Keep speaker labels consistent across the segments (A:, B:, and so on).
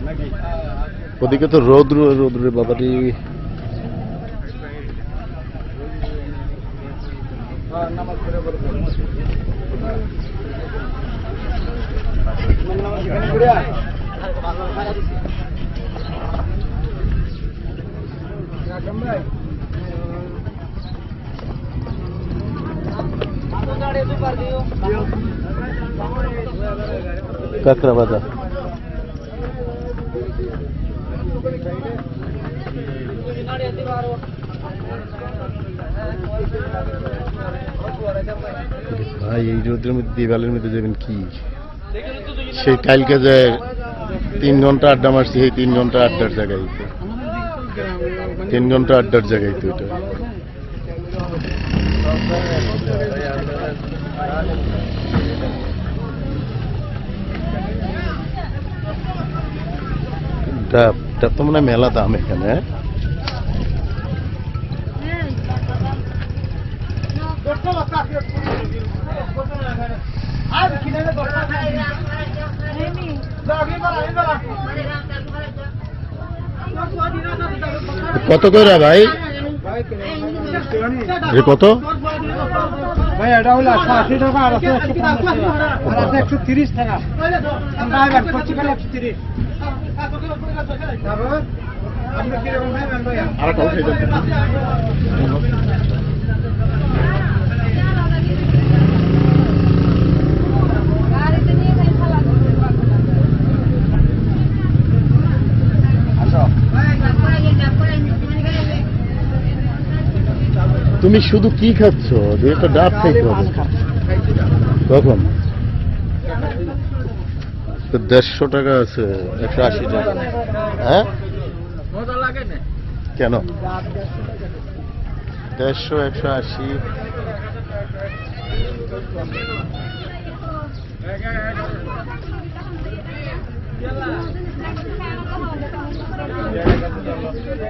A: নাকি
B: ওদিকে তো রৌদ্র রৌদ্র বাবাটি
A: হ্যাঁ,
B: কাঁকড়া বাজার। ভাই, এই রোদ্রের মধ্যে দিবালের মধ্যে যাবেন কি? সেই কালকে যে তিন ঘণ্টা আড্ডা মারছি এই তিন ঘণ্টা আড্ডার জায়গায় তিন ঘণ্টা আড্ডার জায়গায় তো এটা। ডাব তো মনে মেলা দাম এখানে? কত করে ভাই কত
A: ভাই এটা হলো একশো আশি টাকা আর আছে একশো পঞ্চাশ তিরিশ টাকা। একশো তিরিশ?
B: তুমি শুধু কি খাচ্ছ? যে একটা ডাব খাইতে হবে। কখন? দেড়শো টাকা আছে একশো আশি টাকা। হ্যাঁ?
A: মজা লাগে না?
B: কেন? দেড়শো একশো আশি।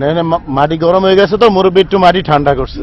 A: না না
B: মাটি গরম হয়ে গেছে তো মুরব্বী একটু মাটি ঠান্ডা করছে।